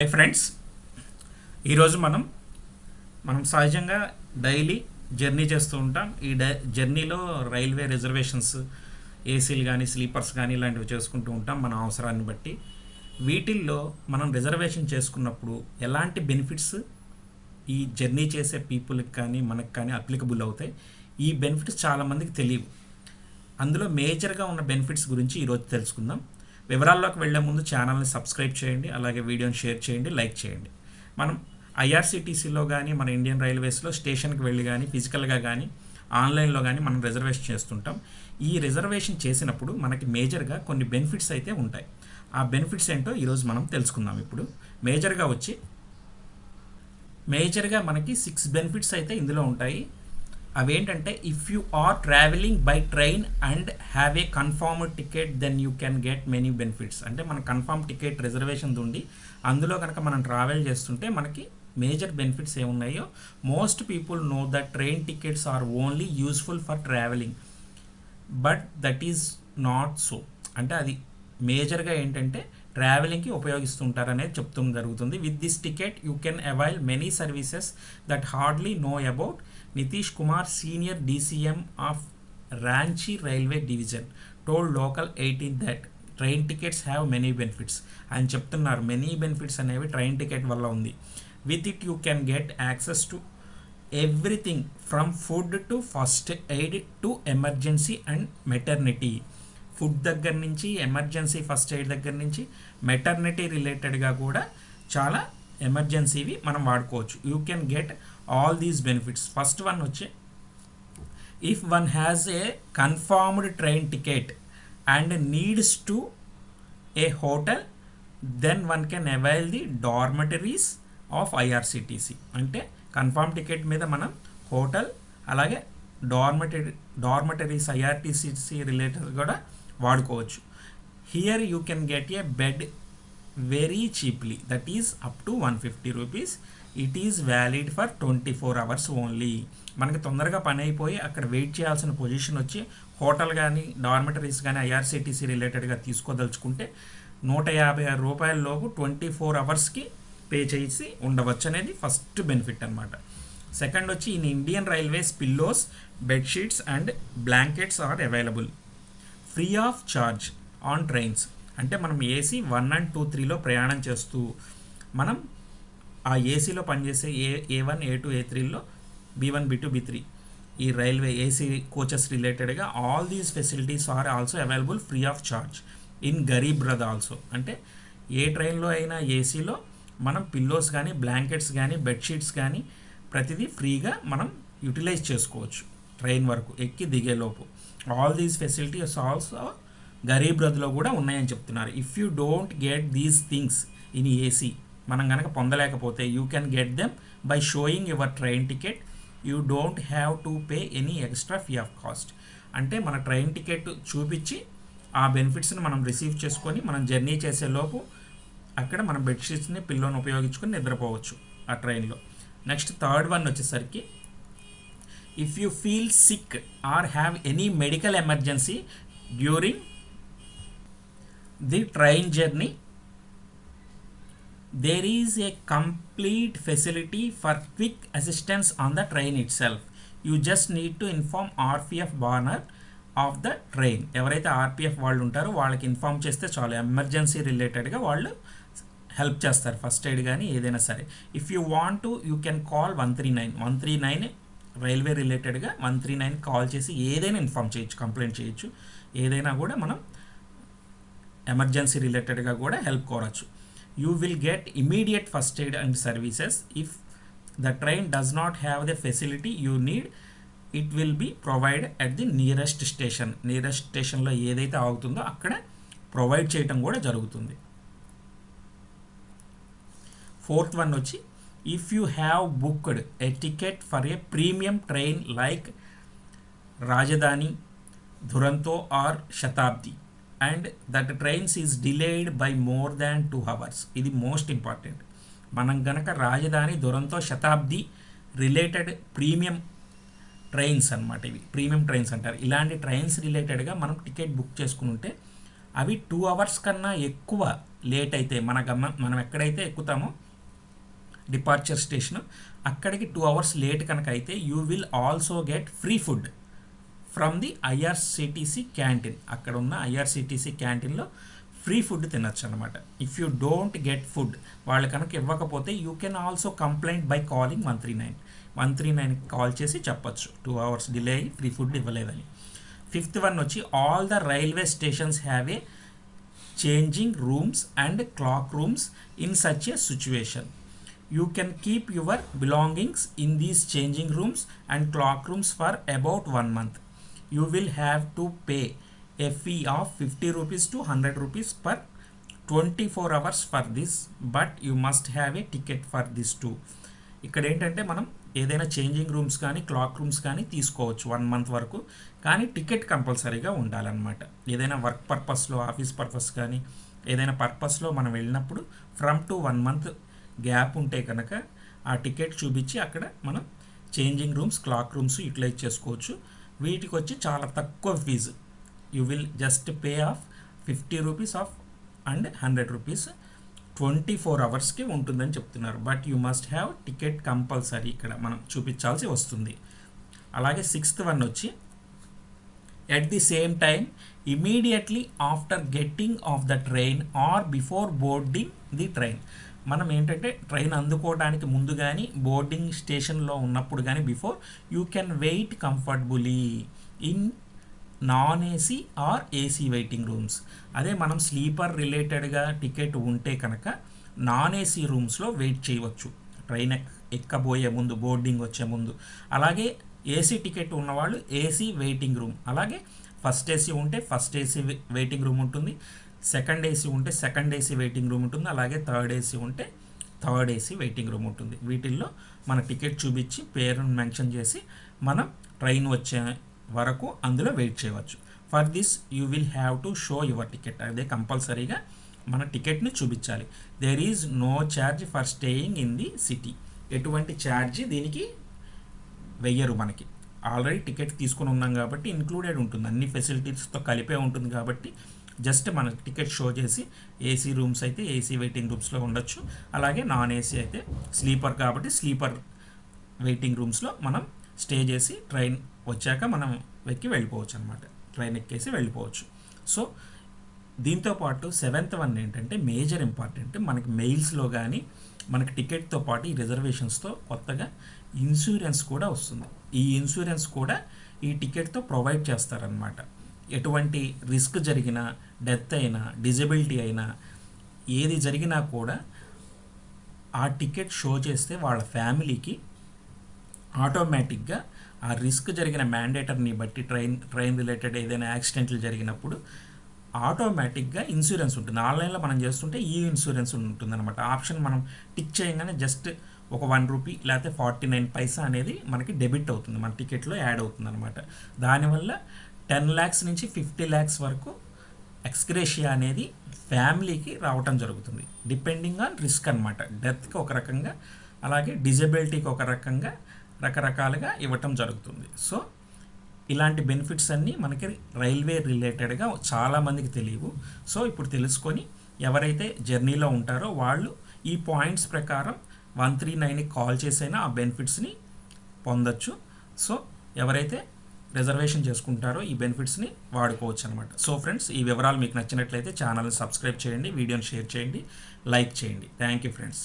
Hi friends ఈరోజు మనం మనం సహజంగా డైలీ జర్నీ చేస్తూ ఉంటాం. ఈ డై జర్నీలో రైల్వే రిజర్వేషన్స్ ఏసీలు కానీ స్లీపర్స్ కానీ ఇలాంటివి చేసుకుంటూ ఉంటాం మన అవసరాన్ని బట్టి. వీటిల్లో మనం రిజర్వేషన్ చేసుకున్నప్పుడు ఎలాంటి బెనిఫిట్స్ ఈ జర్నీ చేసే పీపుల్కి కానీ మనకు కానీ అప్లికబుల్ అవుతాయి? ఈ బెనిఫిట్స్ చాలామందికి తెలియవు. అందులో మేజర్గా ఉన్న బెనిఫిట్స్ గురించి ఈరోజు తెలుసుకుందాం. వివరాల్లోకి వెళ్ళే ముందు ఛానల్ని సబ్స్క్రైబ్ చేయండి అలాగే వీడియోని షేర్ చేయండి లైక్ చేయండి. మనం ఐఆర్సిటీసీలో కానీ మన ఇండియన్ రైల్వేస్లో స్టేషన్కి వెళ్ళి కానీ ఫిజికల్గా కానీ ఆన్లైన్లో కానీ మనం రిజర్వేషన్ చేస్తుంటాం. ఈ రిజర్వేషన్ చేసినప్పుడు మనకి మేజర్గా కొన్ని బెనిఫిట్స్ అయితే ఉంటాయి. ఆ బెనిఫిట్స్ ఏంటో ఈరోజు మనం తెలుసుకుందాం ఇప్పుడు. మేజర్గా వచ్చి మేజర్గా మనకి సిక్స్ బెనిఫిట్స్ అయితే ఇందులో ఉంటాయి. అవేంటంటే if you are travelling by train and have a confirm ticket then you can get many benefits అంటే మన కన్ఫర్మ్ టికెట్ రిజర్వేషన్ ఉండి అందులో కనుక మనం ట్రావెల్ చేస్తుంటే మనకి మేజర్ బెనిఫిట్స్ ఏమున్నాయో most people know that train tickets are only useful for travelling but that is not so అంటే అది మేజర్గా ఏంటంటే ట్రావెలింగ్కి ఉపయోగిస్తుంటారు అనేది జరుగుతుంది. With this ticket you can avail many services that hardly know about Nitish Kumar senior DCM of Ranchi railway division told local eighteen that train tickets have many benefits ఆయన చెప్తున్నారు మెనీ బెనిఫిట్స్ అనేవి train ticket వల్ల ఉంది. With it you can get access to everything from food to first aid to emergency and maternity food దగ్గర నుంచి emergency first aid దగ్గర నుంచి maternity రిలేటెడ్గా కూడా చాలా ఎమర్జెన్సీవి మనం వాడుకోవచ్చు. You can get all these benefits first one వచ్చి if one has a confirmed train ticket and needs to a hotel then one can avail the dormitories of IRCTC అంటే కన్ఫర్మ్ టికెట్ మీద మనం హోటల్ అలాగే డార్మటరీ డార్మటరీస్ ఐఆర్టీసీసీ related కూడా వాడుకోవచ్చు. Here you can get a bed very cheaply that is up to one fifty rupees it is valid for twenty four hours only మనకి తొందరగా పని అయిపోయి అక్కడ వెయిట్ చేయాల్సిన పొజిషన్ వచ్చి హోటల్ కానీ డార్మెటరీస్ కానీ ఐఆర్సిటీసీ రిలేటెడ్గా తీసుకోదలుచుకుంటే నూట యాభై ఆరు రూపాయలలోపు ట్వంటీ ఫోర్ అవర్స్కి పే చేసి ఉండవచ్చు అనేది ఫస్ట్ బెనిఫిట్ అనమాట సెకండ్ వచ్చి in Indian railways pillows bedsheets and blankets are available free of charge on trains అంటే మనం ఏసీ వన్ అండ్ టూ త్రీలో ప్రయాణం చేస్తూ మనం ఆ ఏసీలో పనిచేసే ఏ ఏ వన్ ఏ టూ ఏ త్రీలో B one B two B three ఈ రైల్వే ఏసీ కోచెస్ రిలేటెడ్గా all these facilities are also available free of charge in Garib Rath also అంటే ఏ ట్రైన్లో అయినా ఏసీలో మనం పిల్లోస్ కానీ బ్లాంకెట్స్ కానీ బెడ్షీట్స్ కానీ ప్రతిదీ ఫ్రీగా మనం యూటిలైజ్ చేసుకోవచ్చు. ట్రైన్ వరకు ఎక్కి దిగేలోపు all these facilities also Garib రథ్లో కూడా ఉన్నాయని చెప్తున్నారు. If you don't get these things in AC మనం కనుక పొందలేకపోతే you can get them by showing your train ticket you don't have to pay any extra fee of cost అంటే మన train ticket చూపించి ఆ బెనిఫిట్స్ని మనం రిసీవ్ చేసుకొని మనం జర్నీ చేసేలోపు అక్కడ మన బెడ్షీట్స్ని పిల్లోని ఉపయోగించుకొని నిద్రపోవచ్చు ఆ ట్రైన్లో నెక్స్ట్ థర్డ్ వన్ వచ్చేసరికి if you feel sick or have any medical emergency during the train journey. There is a complete facility for quick assistance on the train itself. You just need to inform rpf బార్నర్ of the train ఎవరైతే RPF వాళ్ళు ఉంటారో వాళ్ళకి inform చేస్తే చాలు. Emergency రిలేటెడ్గా వాళ్ళు help చేస్తారు. ఫస్ట్ ఎయిడ్ కానీ ఏదైనా సరే. If you want to you can call one three nine one three nine railway రిలేటెడ్గా వన్ త్రీ నైన్ కాల్ చేసి ఏదైనా ఇన్ఫామ్ చేయొచ్చు కంప్లైంట్ చేయొచ్చు. ఏదైనా కూడా మనం ఎమర్జెన్సీ రిలేటెడ్గా కూడా హెల్ప్ కావచ్చు you will get immediate first aid and services. If the train does not have the facility you need it will be provide at the nearest station. Nearest స్టేషన్లో ఏదైతే ఆగుతుందో అక్కడ ప్రొవైడ్ చేయటం కూడా జరుగుతుంది. ఫోర్త్ వన్ వచ్చి if you have booked a ticket for a premium train like Rajdhani Duronto or Shatabdi. And that trains is delayed by more than two hours ఇది most important. మనం గనక Rajdhani Duronto Shatabdi related premium trains అనమాట ఇవి. Premium trains అంటారు. ఇలాంటి trains రిలేటెడ్గా మనం ticket book చేసుకుని ఉంటే అవి టూ అవర్స్ కన్నా ఎక్కువ లేట్ అయితే మన గమ మనం ఎక్కడైతే ఎక్కుతామో డిపార్చర్ స్టేషన్ అక్కడికి టూ అవర్స్ లేట్ కనుక అయితే you will also get free food. From the IRCTC canteen అక్కడ ఉన్న ఐఆర్సిటీసీ క్యాంటీన్లో ఫ్రీ ఫుడ్ తినచ్చు అనమాట if you don't get food వాళ్ళు కనుక ఇవ్వకపోతే you can also complaint by calling one three nine one three నైన్కి కాల్ చేసి చెప్పచ్చు. టూ అవర్స్ డిలే అయ్యి ఫ్రీ ఫుడ్ ఇవ్వలేదని. ఫిఫ్త్ వన్ వచ్చి all the railway stations have a changing rooms and cloak rooms in such a situation you can keep your belongings in these changing rooms and cloak rooms for about one month you will have to pay a fee of 50 rupees to 100 rupees per 24 hours for this but you must have a ticket for this too. ఇక్కడ ఏంటంటే మనం ఏదైనా changing rooms కానీ cloak rooms కానీ తీసుకోవచ్చు one month వరకు. కానీ ticket కంపల్సరీగా ఉండాలన్నమాట. ఏదైనా వర్క్ పర్పస్లో ఆఫీస్ పర్పస్ కానీ ఏదైనా పర్పస్లో మనం వెళ్ళినప్పుడు from to one month gap ఉంటే కనుక ఆ టికెట్ చూపించి అక్కడ మనం changing rooms cloak rooms utilize చేసుకోవచ్చు. వీటికి వచ్చి చాలా తక్కువ fee you will just pay of fifty rupees of and hundred rupees twenty four అవర్స్కి ఉంటుందని చెప్తున్నారు. But you must have ticket compulsory ఇక్కడ మనం చూపించాల్సి వస్తుంది. అలాగే సిక్స్త్ వన్ వచ్చి at the same time immediately after getting off the train or before boarding the train మనం ఏంటంటే ట్రైన్ అందుకోవడానికి ముందు కానీ బోర్డింగ్ స్టేషన్లో ఉన్నప్పుడు కానీ before you can wait comfortably in non AC or AC waiting rooms అదే మనం స్లీపర్ రిలేటెడ్గా టికెట్ ఉంటే కనుక నాన్ ఏసీ రూమ్స్లో వెయిట్ చేయవచ్చు. ట్రైన్ ఎక్కబోయే ముందు బోర్డింగ్ వచ్చే ముందు. అలాగే ఏసీ టికెట్ ఉన్నవాళ్ళు ఏసీ వెయిటింగ్ రూమ్ అలాగే ఫస్ట్ ఏసీ ఉంటే ఫస్ట్ ఏసీ వెయిటింగ్ రూమ్ ఉంటుంది. సెకండ్ ఏసీ ఉంటే సెకండ్ ఏసీ వెయిటింగ్ రూమ్ ఉంటుంది. అలాగే థర్డ్ ఏసీ ఉంటే థర్డ్ ఏసీ వెయిటింగ్ రూమ్ ఉంటుంది. వీటిల్లో మన టికెట్ చూపించి పేరును మెన్షన్ చేసి మనం ట్రైన్ వచ్చే వరకు అందులో వెయిట్ చేయవచ్చు. For this you will have to show your ticket అదే కంపల్సరీగా మన టికెట్ని చూపించాలి. There is no charge for staying in the city ఎటువంటి ఛార్జ్ దీనికి వెయ్యరు మనకి. ఆల్రెడీ టికెట్ తీసుకుని ఉన్నాం కాబట్టి ఇంక్లూడెడ్ ఉంటుంది. అన్ని ఫెసిలిటీస్తో కలిపే ఉంటుంది కాబట్టి జస్ట్ మన టికెట్ షో చేసి ఏసీ రూమ్స్ అయితే ఏసీ వెయిటింగ్ రూమ్స్లో ఉండొచ్చు. అలాగే నాన్ ఏసీ అయితే స్లీపర్ కాబట్టి స్లీపర్ వెయిటింగ్ రూమ్స్లో మనం స్టే చేసి ట్రైన్ వచ్చాక మనం వెక్కి వెళ్ళిపోవచ్చు అనమాట ట్రైన్ ఎక్కేసి వెళ్ళిపోవచ్చు. సో దీంతో పాటు సెవెంత్ వన్ ఏంటంటే మేజర్ ఇంపార్టెంట్ మనకి మెయిల్స్లో కానీ మనకి టికెట్తో పాటు ఈ రిజర్వేషన్స్తో కొత్తగా ఇన్సూరెన్స్ కూడా వస్తుంది. ఈ ఇన్సూరెన్స్ కూడా ఈ టికెట్తో ప్రొవైడ్ చేస్తారనమాట ఎటువంటి రిస్క్ జరిగినా డెత్ అయినా డిజబిలిటీ అయినా ఏది జరిగినా కూడా ఆ టికెట్ షో చేస్తే వాళ్ళ ఫ్యామిలీకి ఆటోమేటిక్గా ఆ రిస్క్ జరిగిన మ్యాండేటర్ని బట్టి ట్రైన్ ట్రైన్ రిలేటెడ్ ఏదైనా యాక్సిడెంట్లు జరిగినప్పుడు ఆటోమేటిక్గా ఇన్సూరెన్స్ ఉంటుంది. ఆన్లైన్లో మనం చేస్తుంటే ఈ ఇన్సూరెన్స్ ఉంటుందన్నమాట. ఆప్షన్ మనం టిక్ చేయగానే జస్ట్ ఒక వన్ రూపీ లేకపోతే ఫార్టీ నైన్ పైసా అనేది మనకి డెబిట్ అవుతుంది. మన టికెట్లో యాడ్ అవుతుంది అనమాట దానివల్ల టెన్ ల్యాక్స్ నుంచి ఫిఫ్టీ ల్యాక్స్ వరకు ఎక్స్గ్రేషియా అనేది ఫ్యామిలీకి రావటం జరుగుతుంది. డిపెండింగ్ ఆన్ రిస్క్ అనమాట డెత్కి ఒక రకంగా అలాగే డిజబిలిటీకి ఒక రకంగా రకరకాలుగా ఇవ్వటం జరుగుతుంది. సో ఇలాంటి బెనిఫిట్స్ అన్నీ మనకి రైల్వే రిలేటెడ్గా చాలామందికి తెలియవు. సో ఇప్పుడు తెలుసుకొని ఎవరైతే జర్నీలో ఉంటారో వాళ్ళు ఈ పాయింట్స్ ప్రకారం వన్ త్రీ నైన్కి కాల్ చేసైనా ఆ బెనిఫిట్స్ని పొందొచ్చు. సో ఎవరైతే రిజర్వేషన్ చేసుకుంటారో ఈ బెనిఫిట్స్ని వాడుకోవచ్చు అనమాట సో ఫ్రెండ్స్ ఈ వివరాలు మీకు నచ్చినట్లయితే ఛానల్ని సబ్స్క్రైబ్ చేయండి వీడియోని షేర్ చేయండి లైక్ చేయండి. Thank you friends.